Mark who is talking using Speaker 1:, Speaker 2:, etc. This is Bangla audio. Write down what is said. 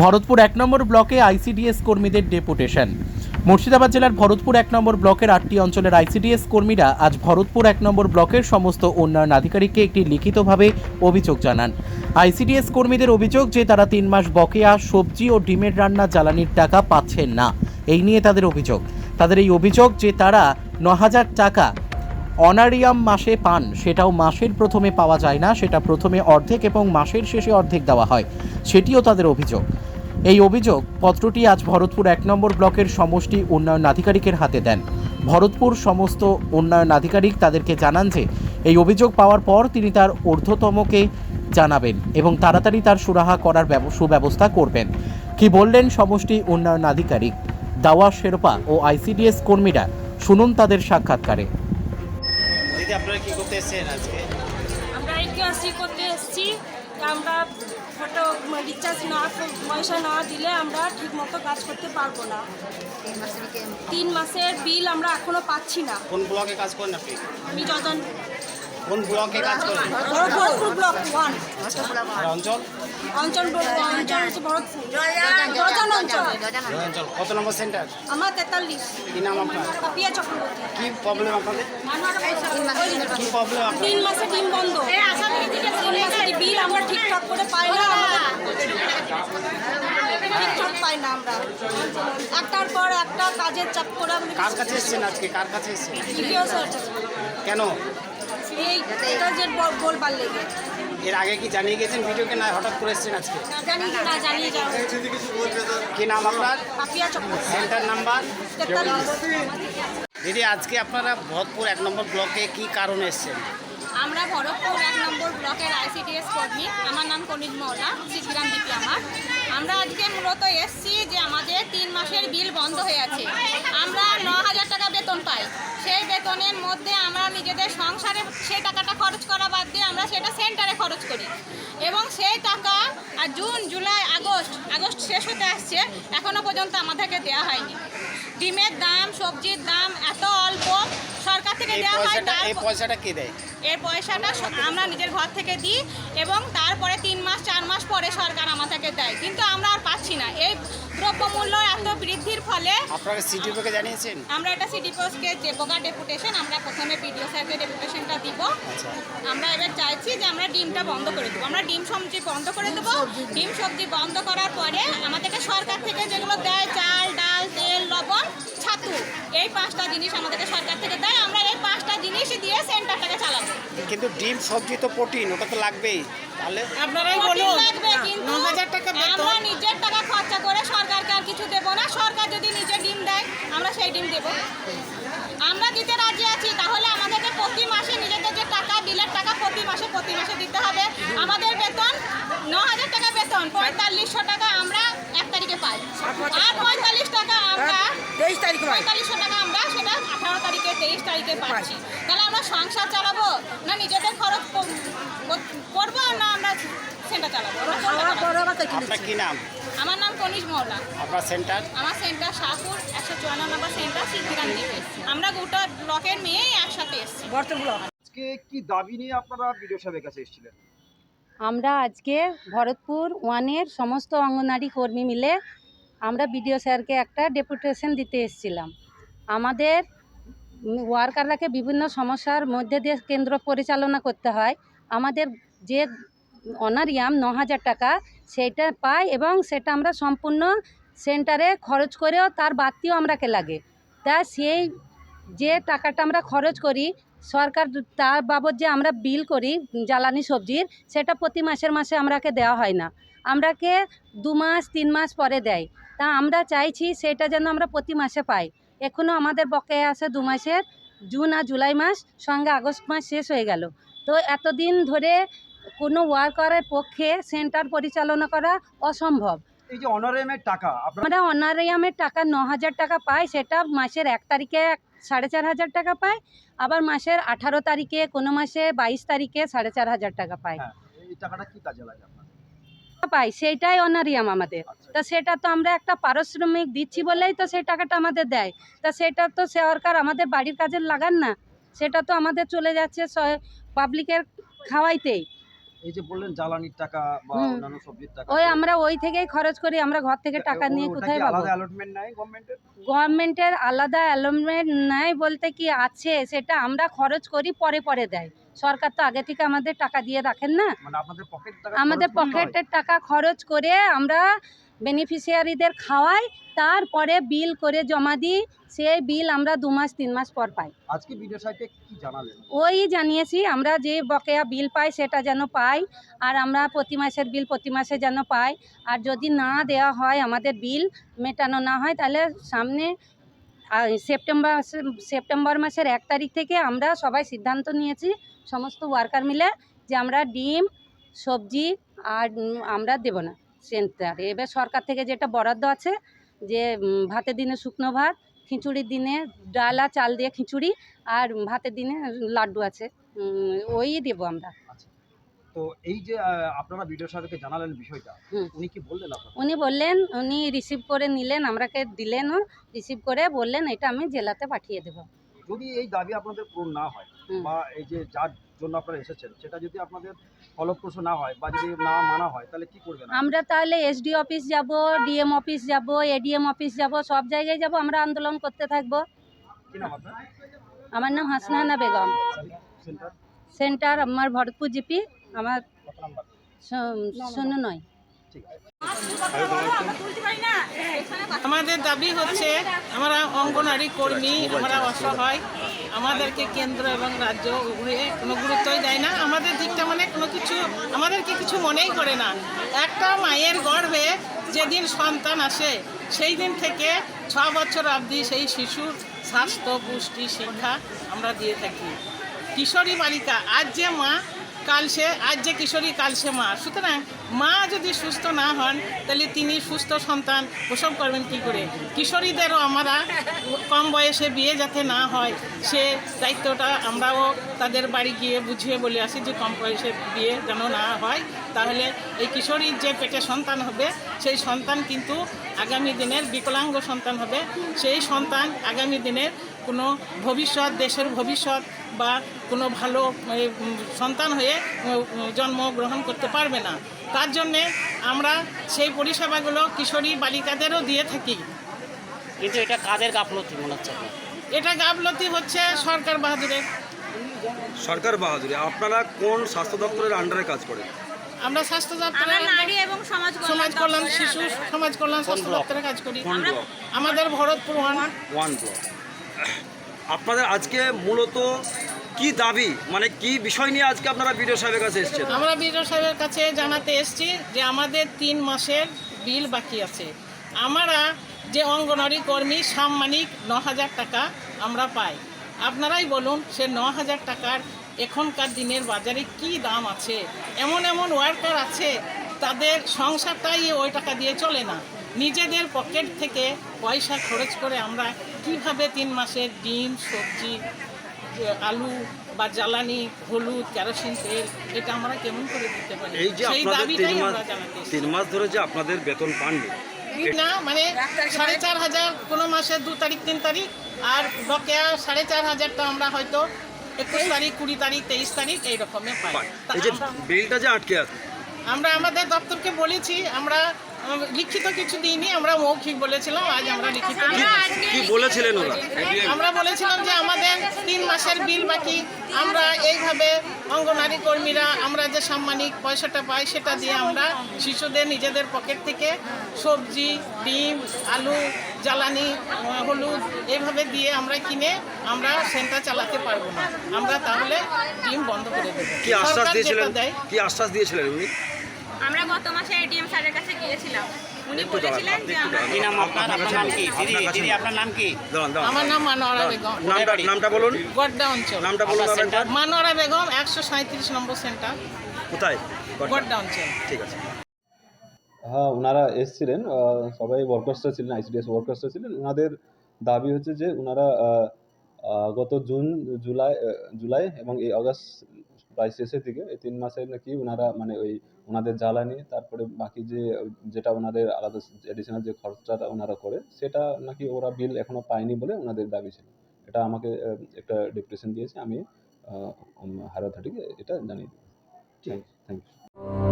Speaker 1: ভরতপুর এক নম্বর ব্লকে আইসিডিএস কর্মীদের ডেপুটেশন। মুর্শিদাবাদ জেলার ভরতপুর এক নম্বর ব্লকের আটটি অঞ্চলের আইসিডিএস কর্মীরা আজ ভরতপুর এক নম্বর ব্লকের সমস্ত উন্নয়ন আধিকারিককে একটি লিখিতভাবে অভিযোগ জানান। আইসিডিএস কর্মীদের অভিযোগ যে তারা তিন মাস বকেয়া সবজি ও ডিমের রান্না জ্বালানির টাকা পাচ্ছেন না। এই নিয়ে তাদের অভিযোগ। তাদের এই অভিযোগ যে তারা ন হাজার টাকা অনারিয়াম মাসে পান, সেটাও মাসের প্রথমে পাওয়া যায় না, সেটা প্রথমে অর্ধেক এবং মাসের শেষে অর্ধেক দেওয়া হয়, সেটিও তাদের অভিযোগ। এই অভিযোগ পত্রটি আজ ভরতপুর এক নম্বর ব্লকের সমষ্টি উন্নয়ন আধিকারিকের হাতে দেন। ভরতপুর সমস্ত উন্নয়ন আধিকারিক তাদেরকে জানান যে এই অভিযোগ পাওয়ার পর তিনি তার ঊর্ধ্বতমকে জানাবেন এবং তাড়াতাড়ি তার সুরাহা করার ব্যব- সুব্যবস্থা করবেন। কি বললেন সমষ্টি উন্নয়ন আধিকারিক? দাওয়া শেরপা ও আইসিডিএস কর্মীরা শুনুন তাদের সাক্ষাৎকারে।
Speaker 2: দিদি আপনারা কি করতে এসেছেন আজকে?
Speaker 3: আমরা করতে এসেছি। আমরা ফটো রিচার্জ না পয়সা না দিলে আমরা ঠিকমতো কাজ করতে পারব না। তিন মাসের বিল আমরা এখনও পাচ্ছি না।
Speaker 2: কোন ব্লকে কাজ করেন আপনি?
Speaker 3: আমি যজন
Speaker 2: কোন ব্লকে কাজ করেন
Speaker 3: ভরতপুর ব্লক ওয়ান
Speaker 2: অঞ্চল?
Speaker 3: অঞ্চল বল- অঞ্চল হচ্ছে ভরতপুর। অঞ্চল।
Speaker 2: অঞ্চল। কত নম্বর সেন্টার?
Speaker 3: আমার তেতাল্লিশ।
Speaker 2: কি নাম আপনার?
Speaker 3: পাপিয়া চক্রবর্তী।
Speaker 2: কি প্রবলেম আপনাদের? কি প্রবলেম
Speaker 3: তিন মাসে ডিম বন্ধ। তিন মাসের বিল আমরা ঠিকঠাক করে পাই না। ঠিকঠাক পাই না আমরা। একটার পর একটা কাজের চাপ করে
Speaker 2: কার কাছে এসেছেন আজকে? কার কাছে এসেছেন? কেন?
Speaker 3: যে
Speaker 2: এর আগে কি জানিয়ে গেছেন ভিডিওকে না? হঠাৎ করে এসেছেন আজকে?
Speaker 3: জানি না জানিয়ে যাও।
Speaker 2: কি নাম আপনার? Centre number? দিদি আজকে আপনারা ভরতপুর এক নম্বর ব্লকে কি কারণে এসেছেন?
Speaker 4: আমরা ভরতপুর এক নম্বর ব্লকের আইসিডিএস কর্মী। আমার নাম কনিজ মৌলা সিদ্ধিরাম দিপি আমার। আমরা আজকে মূলত এসছি যে আমাদের তিন মাসের বিল বন্ধ হয়ে আছে। আমরা ন হাজার টাকা বেতন পাই। সেই বেতনের মধ্যে আমরা নিজেদের সংসারে সেই টাকাটা খরচ করা বাদ দিয়ে আমরা সেটা সেন্টারে খরচ করি। এবং সেই টাকা আর জুন জুলাই আগস্ট আগস্ট শেষ হতে আসছে এখনও পর্যন্ত আমাদেরকে দেওয়া হয়নি। ডিমের দাম সবজির দাম এত অল্প সরকার থেকে দেওয়া হয়
Speaker 2: এই পয়সাটা কে দেয়?
Speaker 4: এর পয়সাটা আমরা নিজের ঘর থেকে দিই এবং তারপরে তিন মাস চার মাস পরে সরকার আমাদেরকে দেয়। কিন্তু পাচ্ছি না। এই দ্রব্যমূল্য এত বৃদ্ধির ফলে
Speaker 2: আপনারা সিটিওকে জানিয়েছেন?
Speaker 4: আমরা এটা পোস্টকে দেবগা ডেপুটেশন আমরা প্রথমে বিডিও স্যারকে ডেপুটেশনটা দিব।
Speaker 2: আচ্ছা।
Speaker 4: আমরা এবার চাইছি যে আমরা ডিমটা বন্ধ করে দেবো। আমরা ডিম সবজি বন্ধ করে দেবো। ডিম সবজি বন্ধ করার পরে আমাদেরকে সরকার থেকে যেগুলো দেয় চাল ডাল তেল লবণ ছাতু এই পাঁচটা জিনিস আমাদেরকে সরকার থেকে দেয়। আমরা এই পাঁচটা জিনিস দিয়ে সেন্টারটাকে চালাবো।
Speaker 2: কিন্তু ডিম সবজি তো প্রোটিন ওটা তো লাগবেই। তাহলে
Speaker 4: প্রোটিন লাগবে কিন্তু আমরা নিজের টাকা খরচা করে সরকারকে আর কিছু দেবো না। সরকার যদি নিজে ডিম দেয় আমরা সেই ডিম দেবো। আমরা দিতে রাজি আছি তাহলে আমাদেরকে প্রতি মাসে নিজেদের যে টাকা বিলের টাকা প্রতি মাসে প্রতি মাসে দিতে হবে। আমাদের বেতন ন হাজার টাকা বেতন পঁয়তাল্লিশশো টাকা আমরা এক তারিখে পাই। আর পঁয়তাল্লিশ টাকা আমরা
Speaker 5: তেইশ তারিখ পাই।
Speaker 4: পঁয়তাল্লিশশো টাকা আমরা আঠারো তারিখে তেইশ তারিখে পাচ্ছি। তাহলে আমরা সংসার চালাবো না নিজেদের খরচ কর- কর- করব না আমরা সেন্টার চালাবো? আমরা
Speaker 2: কি নাম?
Speaker 4: আমার নাম কনিজ মৌলা
Speaker 2: আপনার সেন্টার?
Speaker 4: আমার সেন্টার শাহপুর একশো চুয়ান্ন নম্বর সেন্টার সিদ্ধিরাম দ্বীপে আমরা গোটা ব্লকের মেয়েই একসাথে এসেছি।
Speaker 6: আজকে কি দাবি নিয়ে আপনারা বিডিও সাহেবের কাছে এসেছিলেন?
Speaker 7: আমরা আজকে ভরতপুর ওয়ানের সমস্ত অঙ্গনারী কর্মী মিলে আমরা বিডিও স্যারকে একটা ডেপুটেশন দিতে এসেছিলাম। আমাদের ওয়ার্কাররাকে বিভিন্ন সমস্যার মধ্যে দিয়ে কেন্দ্র পরিচালনা করতে হয়। আমাদের যে অনারিয়াম ন হাজার টাকা সেইটা পাই এবং সেটা আমরা সম্পূর্ণ সেন্টারে খরচ করেও তার বাড়তিও আমরাকে লাগে। তা সেই যে টাকাটা আমরা খরচ করি, সরকার তার বাবদ যে আমরা বিল করি, জ্বালানি সবজির, সেটা প্রতি মাসের মাসে আমরাকে দেওয়া হয় না। আমরাকে দু মাস, তিন মাস পরে দেয়। তা আমরা চাইছি সেটা যেন আমরা প্রতি মাসে পাই। এখনও আমাদের বকেয়া আছে দু মাসের জুন আর জুলাই মাস সঙ্গে আগস্ট মাস শেষ হয়ে গেল। তো এতদিন ধরে কোনো ওয়ার্কারের পক্ষে সেন্টার পরিচালনা করা অসম্ভব।
Speaker 6: এই যে অনারেমের টাকা
Speaker 7: আমরা অনারিয়ামের টাকা ন হাজার টাকা পাই সেটা মাসের এক তারিখে সাড়ে চার হাজার টাকা পাই আবার মাসের আঠারো তারিখে কোনো মাসে বাইশ তারিখে সাড়ে চার হাজার টাকা পাই।
Speaker 6: হ্যাঁ এই টাকাটা কি কাজে লাগে
Speaker 7: পাই সেইটাই অনারিয়াম আমাদের।
Speaker 6: আচ্ছা
Speaker 7: তা সেটা তো আমরা একটা পারিশ্রমিক দিচ্ছি বলেই তো সেই টাকাটা আমাদের দেয়। তা সেটা তো সরকার আমাদের বাড়ির কাজে লাগান না। সেটা তো আমাদের চলে যাচ্ছে পাবলিকের খাওয়াইতেই।
Speaker 6: এই যে বললেন জ্বালানির টাকা বা অন্যান্য সবজির টাকা
Speaker 7: ওই আমরা ওই থেকেই খরচ করি আমরা ঘর থেকে টাকা নিয়ে কোথায় পাবো?
Speaker 6: আলাদা অ্যালটমেন্ট নাই গভর্নমেন্টের
Speaker 7: গভর্নমেন্টের আলাদা অ্যালোনমেন্ট নাই বলতে কি আছে সেটা আমরা খরচ করি পরে পরে দেয়। সরকার তো আগে থেকে আমাদের টাকা দিয়ে রাখেন না।
Speaker 6: মানে
Speaker 7: আমাদের? পকেটের টাকা খরচ করে আমরা বেনিফিশিয়ারিদের খাওয়াই তারপরে বিল করে জমা দিই সেই বিল আমরা দু মাস তিন মাস পর পাই।
Speaker 6: আজকে ভিডিও সাইটে কি জানালেন?
Speaker 7: ওই জানিয়েছি আমরা যে বকেয়া বিল পাই সেটা যেন পাই আর আমরা প্রতি মাসের বিল প্রতি মাসে যেন পাই। আর যদি না দেওয়া হয় আমাদের বিল মেটানো না হয় তাহলে সামনে সেপ্টেম্বর সেপ্টেম্বর মাসের এক তারিখ থেকে আমরা সবাই সিদ্ধান্ত নিয়েছি, সমস্ত ওয়ার্কার মিলে, যে আমরা ডিম, সবজি আর আমরা দেব না সেন্টারে এবার সরকার থেকে যেটা বরাদ্দ আছে, যে ভাতের দিনে শুকনো ভাত, খিচুড়ির দিনে ডালা চাল দিয়ে খিচুড়ি, আর ভাতের দিনে লাড্ডু আছে ওই দেবো আমরা।
Speaker 6: তো এই যে আপনারা ভিডিও সাহেবকে জানালেন বিষয়টা উনি কি বললেন
Speaker 7: উনি বললেন উনি রিসিভ করে নিলেন আমরাকে দিলেনও রিসিভ করে বললেন এটা আমি জেলাতে পাঠিয়ে দেবো।
Speaker 6: যদি এই দাবি আপনাদের পূরণ না হয় বা এই যে যার জন্য আপনারা এসেছেন সেটা যদি আপনাদের ফলপ্রসূ না হয় বা যদি না মানা হয় তাহলে কি করবেন
Speaker 7: আমরা তাহলে এসডি অফিস যাব ডিএম অফিস যাব এডিএম অফিস যাব সব জায়গায় যাব আমরা আন্দোলন করতে থাকব। আমার নাম হাসনাহানা বেগম।
Speaker 6: সেন্টার?
Speaker 7: সেন্টার আমার ভরতপুর জিপি। আমার শূন্য নয়।
Speaker 5: আমাদের দাবি হচ্ছে, আমরা অঙ্গনারী কর্মী, আমরা অসহায়, আমাদেরকে কেন্দ্র এবং রাজ্য উভয়ে কোনো গুরুত্বই দেয় না। আমাদের দিকটা মানে কোনো কিছু, আমাদেরকে কিছু মনেই করে না। একটা মায়ের গর্ভে যেদিন সন্তান আসে, সেই দিন থেকে ছ বছর অবধি সেই শিশুর স্বাস্থ্য, পুষ্টি, শিক্ষা আমরা দিয়ে থাকি। কিশোরী বালিকা, আজ যে মা কাল সে আজ যে কিশোরী কাল সে মা। সুতরাং মা যদি সুস্থ না হন, তাহলে তিনি সুস্থ সন্তান প্রসব করবেন কি করে? কিশোরীদেরও আমরা কম বয়সে বিয়ে যাতে না হয়, সে দায়িত্বটা আমরাও তাদের বাড়ি গিয়ে বুঝিয়ে বলে আসি যে কম বয়সে বিয়ে যেন না হয়। তাহলে এই কিশোরীর যে পেটে সন্তান হবে, সেই সন্তান কিন্তু আগামী দিনের বিকলাঙ্গ সন্তান হবে। সেই সন্তান আগামী দিনের কোনো ভবিষ্যৎ দেশের ভবিষ্যৎ বা কোনো ভালো সন্তান হয়ে জন্মগ্রহণ করতে পারবে না। তার জন্যে আমরা সেই পরিষেবাগুলো কিশোরী বালিকাদেরও দিয়ে থাকি।
Speaker 2: কিন্তু এটা কাদের গাফলতি মনে হচ্ছে?
Speaker 5: এটা গাফলতি হচ্ছে সরকার বাহাদুরের।
Speaker 6: সরকার বাহাদুরি আপনারা কোন স্বাস্থ্য দপ্তরের আন্ডারে কাজ করেন?
Speaker 5: আমরা স্বাস্থ্য দপ্তরে
Speaker 4: নারী এবং সমাজ
Speaker 5: সমাজ কল্যাণ শিশু সমাজ কল্যাণ স্বাস্থ্য দপ্তরে কাজ করি। আমাদের ভরতপুর ওয়ান
Speaker 6: ওয়ান ব্লক আপনাদের আজকে মূলত কি দাবি? মানে কি বিষয় নিয়ে আজকে আপনারা বিডিও সাহেবের কাছে এসেছেন?
Speaker 5: আমরা বিডিও সাহেবের কাছে জানাতে এসেছি যে আমাদের তিন মাসের বিল বাকি আছে। আমরা যে অঙ্গনওয়াড়ি কর্মী সাম্মানিক ন হাজার টাকা আমরা পাই। আপনারাই বলুন, সে ন হাজার টাকার এখনকার দিনের বাজারে কি দাম আছে? এমন এমন ওয়ার্কার আছে, তাদের সংসারটাই ওই টাকা দিয়ে চলে না। নিজেদের পকেট থেকে পয়সা খরচ করে আমরা কীভাবে তিন মাসের ডিম সবজি আলু বা জ্বালানি হলুদ কেরোসিন তেল এটা আমরা কেমন করে দিতে পারি?
Speaker 6: এই যে আপনাদের তিন মাস। তিন মাস ধরে যে আপনাদের বেতন পাননি।
Speaker 5: না মানে সাড়ে চার হাজার কোনো মাসে দু তারিখ তিন তারিখ আর বকেয়া সাড়ে চার হাজারটা আমরা হয়তো একুশ তারিখ কুড়ি তারিখ তেইশ তারিখ এই রকমের পাই।
Speaker 6: এই যে বিলটা যে আটকে আছে।
Speaker 5: আমরা আমাদের দপ্তরকে বলেছি আমরা লিখিত কিছু দিইনি আমরা মৌখিক বলেছিলাম আজ আমরা লিখিত
Speaker 6: কি বলেছিলেন ওরা?
Speaker 5: আমরা বলেছিলাম যে আমাদের তিন মাসের বিল বাকি আমরা এইভাবে অঙ্গনারী কর্মীরা আমরা যে সাম্মানিক পয়সাটা পাই সেটা দিয়ে আমরা শিশুদের নিজেদের পকেট থেকে সবজি ডিম আলু জ্বালানি হলুদ এইভাবে দিয়ে আমরা কিনে আমরা সেন্টার চালাতে পারব না। আমরা তাহলে ডিম বন্ধ করে দেবো।
Speaker 6: কি আশ্বাস দিয়েছিলেন?
Speaker 5: দেয়
Speaker 6: কি আশ্বাস দিয়েছিলেন উনি?
Speaker 4: আমরা গত মাসে এডিএম স্যারের কাছে গিয়েছিলাম। উনি বলেছিলেন যে আমরা
Speaker 2: কি নাম আপনার? আপনার নাম কি? দিদি দিদি আপনার নাম কি?
Speaker 6: দাঁড়ান দাঁড়ান।
Speaker 5: আমার নাম মানোয়ারা বেগম।
Speaker 6: নামটা নামটা বলুন।
Speaker 5: গড্ডা অঞ্চল।
Speaker 6: নামটা বলুন
Speaker 5: মানোয়ারা বেগম একশো সাঁত্রিশ নম্বর সেন্টার।
Speaker 6: কোথায়?
Speaker 5: গড্ডা। অঞ্চল।
Speaker 6: ঠিক আছে।
Speaker 8: হ্যাঁ ওনারা এসছিলেন সবাই ওয়ার্কার্সরা ছিলেন আইসিডিএস ওয়ার্কার্সরা ছিলেন। ওনাদের দাবি হচ্ছে যে ওনারা গত জুন জুলাই জুলাই এবং এই আগস্ট প্রায় শেষের দিকে এই তিন মাসে নাকি ওনারা মানে ওই ওনাদের জ্বালানি তারপরে বাকি যে যেটা ওনাদের আলাদা এডিশনাল যে খরচাটা ওনারা করে সেটা নাকি ওরা বিল এখনও পায়নি বলে ওনাদের দাবি ছিল। এটা আমাকে একটা ডিপ্রেশন দিয়েছে আমি হায়ার অথরিটিকে এটা জানিয়ে দিই থ্যাংক ইউ